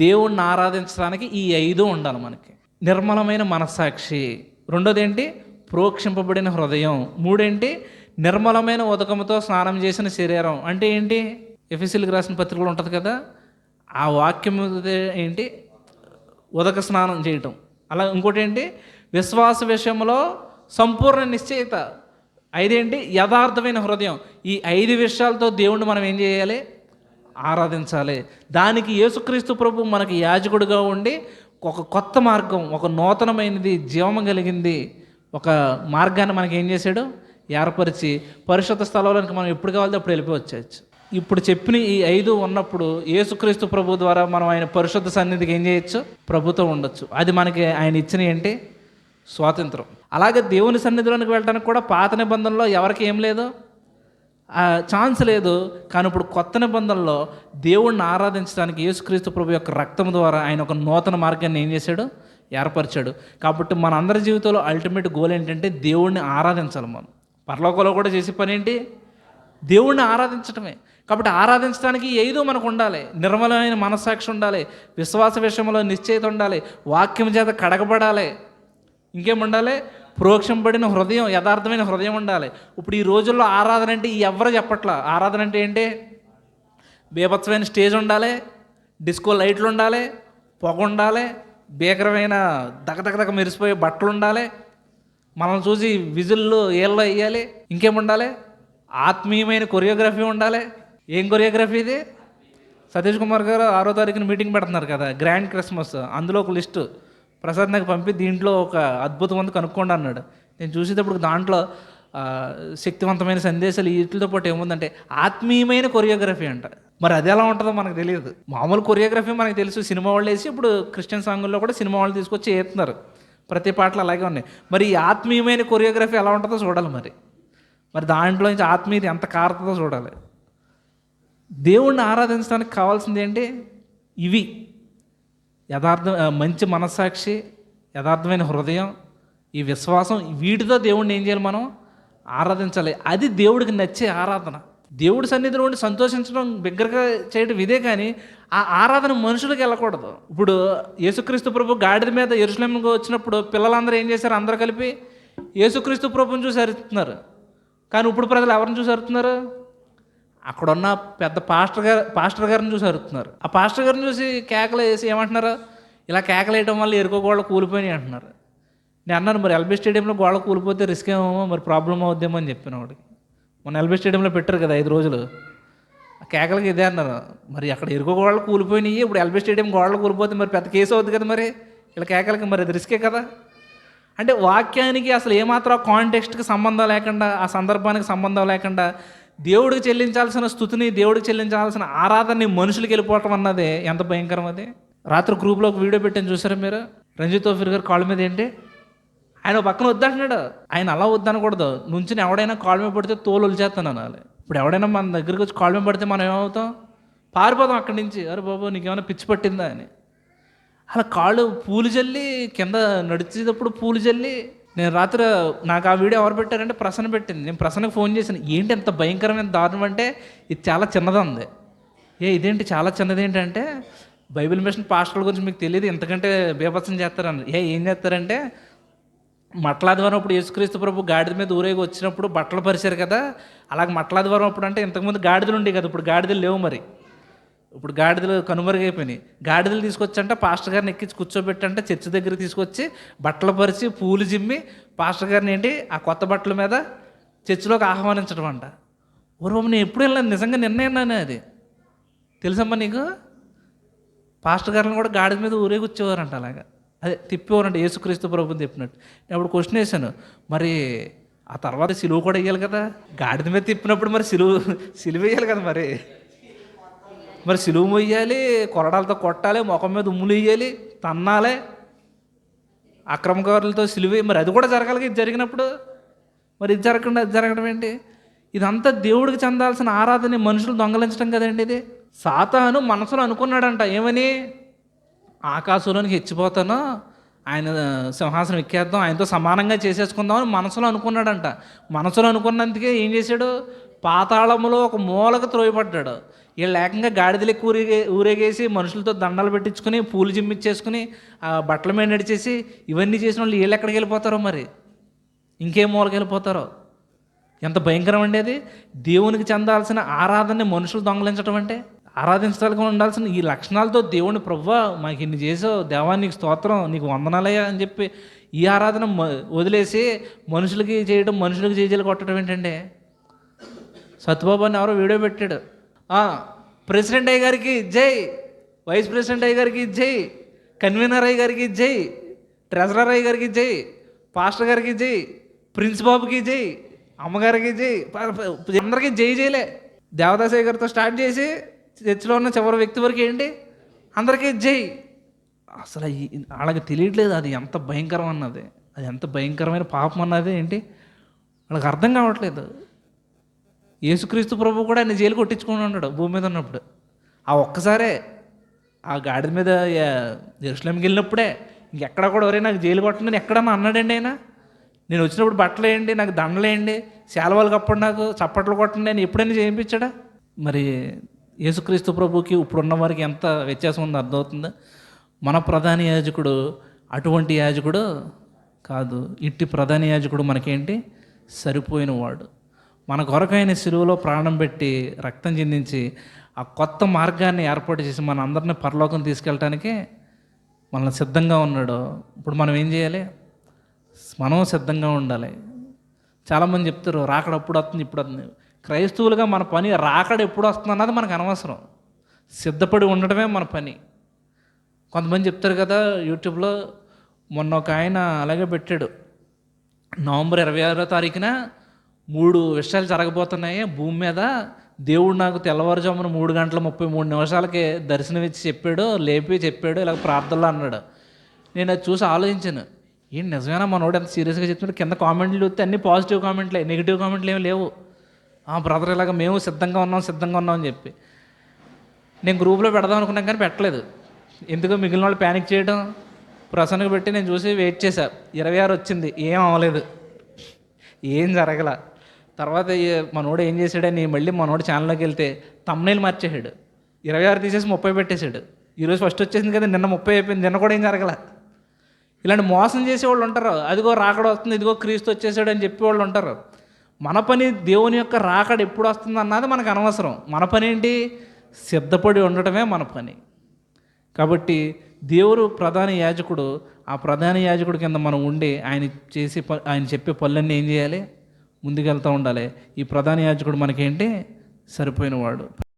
దేవుణ్ణి ఆరాధించడానికి ఈ ఐదు ఉండాలి మనకి. నిర్మలమైన మనస్సాక్షి. రెండోది ఏంటి ప్రోక్షింపబడిన హృదయం. మూడేంటి? నిర్మలమైన ఉదకముతో స్నానం చేసిన శరీరం. అంటే ఏంటి? ఎఫ్ఎస్సీలకు రాసిన పత్రికలు ఉంటుంది కదా? ఆ వాక్యం ఏంటి? ఉదక స్నానం చేయటం. అలా ఇంకోటి ఏంటి? విశ్వాస విషయంలో సంపూర్ణ నిశ్చయిత. ఐదేంటి? యథార్థమైన హృదయం. ఈ ఐదు విషయాలతో దేవుణ్ణి మనం ఏం చేయాలి? ఆరాధించాలి. దానికి యేసుక్రీస్తు ప్రభు మనకి యాజకుడిగా ఉండి ఒక కొత్త మార్గం ఒక నూతనమైనది జీవము కలిగింది ఒక మార్గాన్ని మనకి ఏం చేశాడు? ఏర్పరిచి పరిశుద్ధ స్థలంలోనికి మనం ఎప్పుడు కావాలంటే అప్పుడు వెళ్ళిపోవచ్చు ఇప్పుడు చెప్పిన ఈ ఐదు ఉన్నప్పుడు యేసుక్రీస్తు ప్రభు ద్వారా మనం ఆయన పరిశుద్ధ సన్నిధికి ఏం చేయొచ్చు? ప్రభుత్వం ఉండొచ్చు. అది మనకి ఆయన ఇచ్చిన ఏంటి? స్వాతంత్రం. అలాగే దేవుని సన్నిధిలోనికి వెళ్ళడానికి కూడా పాత నిబంధనలో ఎవరికి ఏం లేదు? ఛాన్స్ లేదు. కానీ ఇప్పుడు కొత్త నిబంధనలో దేవుణ్ణి ఆరాధించడానికి యేసుక్రీస్తు ప్రభు యొక్క రక్తం ద్వారా ఆయన ఒక నూతన మార్గాన్ని ఏం చేశాడు? ఏర్పరిచాడు. కాబట్టి మన అందరి జీవితంలో అల్టిమేట్ గోల్ ఏంటంటే దేవుణ్ణి ఆరాధించాలి మనం. పరలోకంలో కూడా చేసే పని ఏంటి? దేవుణ్ణి ఆరాధించటమే. కాబట్టి ఆరాధించడానికి ఏదో మనకు ఉండాలి. నిర్మలమైన మనస్సాక్షి ఉండాలి. విశ్వాస విషయంలో నిశ్చయిత ఉండాలి. వాక్యం చేత కడగబడాలి. ఇంకేముండాలి ఉండాలి ప్రోక్షంపడిన హృదయం యథార్థమైన హృదయం ఉండాలి. ఇప్పుడు ఈ రోజుల్లో ఆరాధన అంటే ఎవరు చెప్పట్లా? ఆరాధన అంటే ఏంటి? బీభత్సమైన స్టేజ్ ఉండాలి డిస్కో లైట్లు ఉండాలి పొగ ఉండాలి భీకరమైన దగదగదగ మెరిసిపోయే బట్టలు ఉండాలి మనల్ని చూసి విజిల్లు ఏళ్ళు వేయాలి ఇంకేం ఉండాలి? ఆత్మీయమైన కొరియోగ్రఫీ ఉండాలి. ఏం కొరియోగ్రఫీ ఇది? సతీష్ కుమార్ గారు ఆరో తారీఖున మీటింగ్ పెడుతున్నారు కదా గ్రాండ్ క్రిస్మస్ అందులో ఒక లిస్టు. ప్రసాద్ నాకు పంపి దీంట్లో ఒక అద్భుతం ఉంది కనుక్కోండి అన్నాడు. నేను చూసేటప్పుడు దాంట్లో శక్తివంతమైన సందేశాలు వీటితో పాటు ఏముందంటే ఆత్మీయమైన కొరియోగ్రఫీ అంట. మరి అది ఎలా ఉంటుందో మనకు తెలియదు. మామూలు కొరియోగ్రఫీ మనకు తెలుసు. సినిమా వాళ్ళు వేసి ఇప్పుడు క్రిస్టియన్ సాంగుల్లో కూడా సినిమా వాళ్ళు తీసుకొచ్చి వేస్తున్నారు ప్రతి పాటలు అలాగే ఉన్నాయి. మరి ఈ ఆత్మీయమైన కొరియోగ్రఫీ ఎలా ఉంటుందో చూడాలి మరి. మరి దాంట్లో నుంచి ఆత్మీయత ఎంత కారుతుందో చూడాలి. దేవుణ్ణి ఆరాధించడానికి కావాల్సింది ఏంటి? ఇవి. యథార్థం మంచి మనస్సాక్షి యథార్థమైన హృదయం ఈ విశ్వాసం వీటితో దేవుణ్ణి ఏం చేయాలి మనం? ఆరాధించాలి. అది దేవుడికి నచ్చే ఆరాధన. దేవుడి సన్నిధిలో ఉండి సంతోషించడం బిగ్గరగా చేయడం ఇదే కానీ ఆ ఆరాధన మనుషులకు వెళ్ళకూడదు. ఇప్పుడు యేసుక్రీస్తు ప్రభు గాడిద మీద ఎరుసలేంకి వచ్చినప్పుడు పిల్లలందరూ ఏం చేశారు? అందరూ కలిపి యేసుక్రీస్తు ప్రభుని చూసి అరుతున్నారు కానీ ఇప్పుడు ప్రజలు ఎవరిని చూసి అరుతున్నారు అక్కడున్న పెద్ద పాస్టర్ గారు పాస్టర్ గారిని చూసి అరుతున్నారు. ఆ పాస్టర్ గారిని చూసి కేకలు వేసి ఏమంటున్నారు? ఇలా కేకలు వేయడం వల్ల ఎరుకో గోడలు కూలిపోయినాయి అంటున్నారు. నేను అన్నాను మరి ఎల్బీ స్టేడియంలో గోడ కూలిపోతే రిస్క్ ఏమో మరి ప్రాబ్లం అవుద్దేమో అని చెప్పిన వాడికి మొన్న ఎల్బీ స్టేడియంలో పెట్టారు కదా ఐదు రోజులు. ఆ కేకలకి ఇదే అన్నారు. మరి అక్కడ ఎరుకో గోడలు కూలిపోయినాయి. ఇప్పుడు ఎల్బీ స్టేడియం గోడలు కూలిపోతే మరి పెద్ద కేసు అవుతుంది కదా మరి? ఇలా కేకలకి మరి అది రిస్కే కదా? అంటే వాక్యానికి అసలు ఏమాత్రం కాంటెక్స్ట్కి సంబంధం లేకుండా ఆ సందర్భానికి సంబంధం లేకుండా దేవుడికి చెల్లించాల్సిన స్థుతిని దేవుడికి చెల్లించాల్సిన ఆరాధనని మనుషులకి వెళ్ళిపోవటం అన్నది ఎంత భయంకరం అది. రాత్రి గ్రూప్లో ఒక వీడియో పెట్టాను చూసారా మీరు? రంజిత్ తోఫీర్ గారు కాళ్ళ మీద ఏంటి? ఆయన పక్కన వద్దంటున్నాడు. ఆయన అలా వద్దనకూడదు. నుంచి ఎవడైనా కాళ్ళ మీద పడితే తోలు వదిలేస్తాను అనాలి. ఇప్పుడు ఎవడైనా మన దగ్గరికి వచ్చి కాళ్ళ మీద పడితే మనం ఏమవుతాం? పారిపోతాం అక్కడి నుంచి. అరే బాబు నీకేమైనా పిచ్చి పట్టిందా? అని. అలా కాళ్ళు పూలు జల్లి కింద నడిచేటప్పుడు పూలు జల్లి నేను రాత్రి నాకు ఆ వీడియో ఎవరు పెట్టారంటే ప్రసన్న పెట్టింది. నేను ప్రసన్నకు ఫోన్ చేశాను ఏంటి ఎంత భయంకరమైన దారుణం అంటే ఇది చాలా చిన్నది ఉంది ఏ ఇదేంటి చాలా చిన్నది ఏంటంటే బైబిల్ మిషన్ పాస్టర్ల గురించి మీకు తెలియదు ఎంతకంటే బీభత్సం చేస్తారని ఏ ఏం చేస్తారంటే మట్లాదివారం అప్పుడు యేసుక్రీస్తు ప్రభు గాడిద మీద ఊరేగి వచ్చినప్పుడు బట్టలు పరిచారు కదా అలాగే మట్లాదివారం అప్పుడు అంటే ఇంతకుముందు గాడిదలు ఉండేవి కదా ఇప్పుడు గాడిదలు లేవు మరి. ఇప్పుడు గాడిదలు కనుమరుగైపోయినాయి. గాడిదలు తీసుకొచ్చంట పాస్టర్ గారిని ఎక్కించి కూర్చోబెట్టంటే చర్చి దగ్గర తీసుకొచ్చి బట్టలు పరిచి పూలు జిమ్మి పాస్టర్ గారిని ఏంటి ఆ కొత్త బట్టల మీద చర్చిలోకి ఆహ్వానించడం అంట. పూర్వం నేను ఎప్పుడు వెళ్ళాను? నిజంగా నిర్ణయం అది. తెలుసమ్మా నీకు? పాస్టర్ గారిని కూడా గాడిద మీద ఊరే కూర్చోవారంట అలాగా. అదే తిప్పేవారంట యేసుక్రీస్తు ప్రభుని తిప్పినట్టు. నేను అప్పుడు క్వశ్చన్ వేసాను మరి ఆ తర్వాత సిలువ కూడా వేయాలి కదా? గాడిద మీద తిప్పినప్పుడు మరి సిలువ సిలువ వేయాలి కదా మరి? మరి సిలువ మొయ్యాలి కొరడాలతో కొట్టాలి ముఖం మీద ఉమ్ములు వేయాలి తన్నాలి. అక్రమకారులతో సిలువ మరి అది కూడా జరగాలి ఇది జరిగినప్పుడు? మరి ఇది జరగకుండా అది జరగడం ఏంటి? ఇదంతా దేవుడికి చెందాల్సిన ఆరాధన మనుషులు దొంగలించడం కదండి ఇది. సాతాను మనసులో అనుకున్నాడంట ఏమని? ఆకాశంలోనికి హెచ్చిపోతాను ఆయన సింహాసనం ఎక్కేద్దాం ఆయనతో సమానంగా చేసేసుకుందాం అని మనసులో అనుకున్నాడంట. మనసులో అనుకున్నందుకే ఏం చేశాడు? పాతాళములో ఒక మూలకు త్రోయబడ్డాడు. వీళ్ళు ఏకంగా గాడిదలకి ఊరేగే ఊరేగేసి మనుషులతో దండాలు పెట్టించుకుని పూలు జిమ్మిచ్చేసుకుని ఆ బట్టల మీద నడిచేసి ఇవన్నీ చేసిన వాళ్ళు వీళ్ళు ఎక్కడికి వెళ్ళిపోతారో మరి? ఇంకేం మూలకి వెళ్ళిపోతారో? ఎంత భయంకరం అండి అది. దేవునికి చెందాల్సిన ఆరాధనని మనుషులు దొంగలించడం అంటే ఆరాధించడానికి ఉండాల్సిన ఈ లక్షణాలతో దేవుని ప్రవ్వా మాకు ఇన్ని చేసావు దేవా నీకు స్తోత్రం నీకు వందనాలయ్యా అని చెప్పి ఈ ఆరాధన వదిలేసి మనుషులకి చేయడం మనుషులకి చేజలు కొట్టడం ఏంటంటే సత్యబాబు అని ఎవరో వీడియో పెట్టాడు. ప్రెసిడెంట్ అయ్య గారికి జై వైస్ ప్రెసిడెంట్ అయ్య గారికి జై కన్వీనర్ అయ్య గారికి జై ట్రెజరర్ అయ్య గారికి జై పాస్టర్ గారికి జై ప్రిన్స్ బాబుకి జై అమ్మగారికి జై అందరికీ జై జైలే దేవదాసయ్య గారితో స్టార్ట్ చేసి చర్చిలో ఉన్న చివరి వ్యక్తి వరకు ఏంటి? అందరికీ జై. అసలు వాళ్ళకి తెలియట్లేదు అది ఎంత భయంకరం అన్నది. అది ఎంత భయంకరమైన పాపం అన్నది ఏంటి? వాళ్ళకి అర్థం కావట్లేదు. యేసుక్రీస్తు ప్రభు కూడా ఆయన జైలు కొట్టించుకుని ఉన్నాడు భూమి మీద ఉన్నప్పుడు. ఆ ఒక్కసారే ఆ గాడిద మీద జెరూసలేంకి వెళ్ళినప్పుడే ఇంకెక్కడ కూడా ఒరే నాకు జైలు కొట్టండి ఎక్కడన్నా అన్నాడండి ఆయన. నేను వచ్చినప్పుడు బట్టలు వేయండి నాకు దండలు వేయండి శాలవాలు కప్పండి నాకు చప్పట్లు కొట్టండి అని ఎప్పుడైనా చేయించాడా మరి యేసుక్రీస్తు ప్రభుకి ఇప్పుడున్న వారికి ఎంత వ్యత్యాసం ఉందో అర్థమవుతుందా? మన ప్రధాన యాజకుడు అటువంటి యాజకుడు కాదు. ఇట్టి ప్రధాన యాజకుడు మనకేంటి? సరిపోయిన వాడు. మన కొరకైన సిలువలో ప్రాణం పెట్టి రక్తం చెందించి ఆ కొత్త మార్గాన్ని ఏర్పాటు చేసి మన అందరిని పరలోకం తీసుకెళ్ళటానికి మనల్ని సిద్ధంగా ఉన్నాడు. ఇప్పుడు మనం ఏం చేయాలి? మనం సిద్ధంగా ఉండాలి. చాలామంది చెప్తారు రాకడ ఎప్పుడు వస్తుంది ఇప్పుడు వస్తుంది. క్రైస్తవులుగా మన పని రాకడ ఎప్పుడు వస్తుంది అన్నది మనకు అనవసరం. సిద్ధపడి ఉండటమే మన పని. కొంతమంది చెప్తారు కదా యూట్యూబ్లో మొన్న ఒక ఆయన అలాగే పెట్టాడు. నవంబర్ ఇరవై ఆరో తారీఖున మూడు విషయాలు జరగబోతున్నాయి. భూమి మీద దేవుడు నాకు తెల్లవారుజామున మూడు గంటల ముప్పై మూడు నిమిషాలకి దర్శనం ఇచ్చి చెప్పాడు లేపి చెప్పాడు ఇలా ప్రార్థనలు అన్నాడు. నేను అది చూసి ఆలోచించాను. ఏం నిజమేనా మనోడు ఎంత సీరియస్గా చెప్తున్నాడు? కింద కామెంట్లు చూస్తే అన్ని పాజిటివ్ కామెంట్లే నెగిటివ్ కామెంట్లు ఏమి లేవు. ఆ బ్రదర్ ఇలాగ మేము సిద్ధంగా ఉన్నాం సిద్ధంగా ఉన్నాం అని చెప్పి. నేను గ్రూప్లో పెడదాం అనుకున్నాను కానీ పెట్టలేదు. ఎందుకో మిగిలిన వాళ్ళు ప్యానిక్ చేయడం ప్రసన్నకు పెట్టి నేను చూసి వెయిట్ చేశా. ఇరవై ఆరు వచ్చింది ఏం అవ్వలేదు. ఏం జరగల. తర్వాత మనోడు ఏం చేశాడని మళ్ళీ మనోడు ఛానల్లోకి వెళ్తే తమ్నైల్ మార్చేసాడు ఇరవై ఆరు తీసేసి ముప్పై పెట్టేశాడు. ఈరోజు ఫస్ట్ వచ్చేసింది కదా నిన్న ముప్పై అయిపోయింది నిన్న కూడా ఏం జరగల? ఇలాంటి మోసం చేసే వాళ్ళు ఉంటారు. అదిగో రాకడ వస్తుంది ఇదిగో క్రీస్తు వచ్చేసాడు అని చెప్పి వాళ్ళు ఉంటారు. మన పని దేవుని యొక్క రాకడ ఎప్పుడు వస్తుంది అన్నది మనకు అనవసరం. మన పని ఏంటి? సిద్ధపడి ఉండటమే మన పని. కాబట్టి దేవుడు ప్రధాన యాజకుడు ఆ ప్రధాన యాజకుడి కింద మనం ఉండి ఆయన చేసి ప- ఆయన చెప్పే పనులన్నీ ఏం చేయాలి? ముందుకెళ్తూ ఉండాలి. ఈ ప్రధాన యాజకుడు మనకేంటి? సరిపోయినవాడు